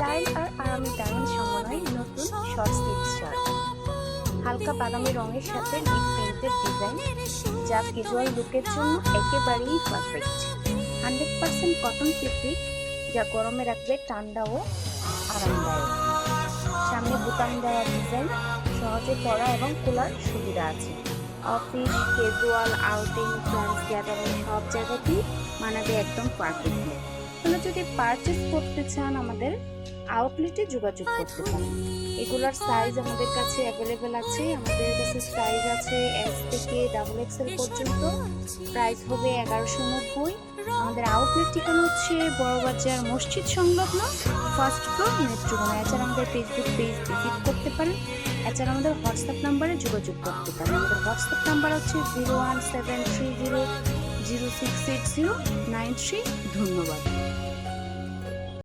Style আর আরামি diamond সমন্বয়ে নতুন short sleeve shirt হালকা বাদামি রঙের সাথে ডিপ প্রিন্টেড ডিজাইন যা ক্যাজুয়াল লুকের জন্য একেবারেই perfect hundred percent cotton fabric যা গরমে রাখবে ঠান্ডা ও আরামদায়ক। সামনে বুতাম দেওয়া ডিজাইন সহজে পরা এবং খোলার সুবিধা আছে। Office casual outing friends gathering সব জায়গাতেই মানাবে একদম পারফেক্টলি আপনারা যদি পারচেস করতে চান আমাদের আউটলেটে যোগাযোগ করতে পারেন। এগুলার সাইজ আমাদের কাছে অ্যাভেলেবেল আছে। আমাদের কাছে সাইজ আছে এস থেকে ডাবল এক্সেল পর্যন্ত। প্রাইস হবে এগারোশো নব্বই। আমাদের আউটলেট ঠিকানা হচ্ছে বড়বাজার মসজিদ সংলগ্ন ফার্স্ট ফ্লোর নেত্রকোনা এছাড়া আমাদের ফেসবুক পেজ ভিজিট করতে পারেন। এছাড়া আমাদের হোয়াটসঅ্যাপ নাম্বারে যোগাযোগ করতে পারেন। আমাদের হোয়াটসঅ্যাপ নাম্বার হচ্ছে zero one seven three zero zero six eight zero nine three ধন্যবাদ।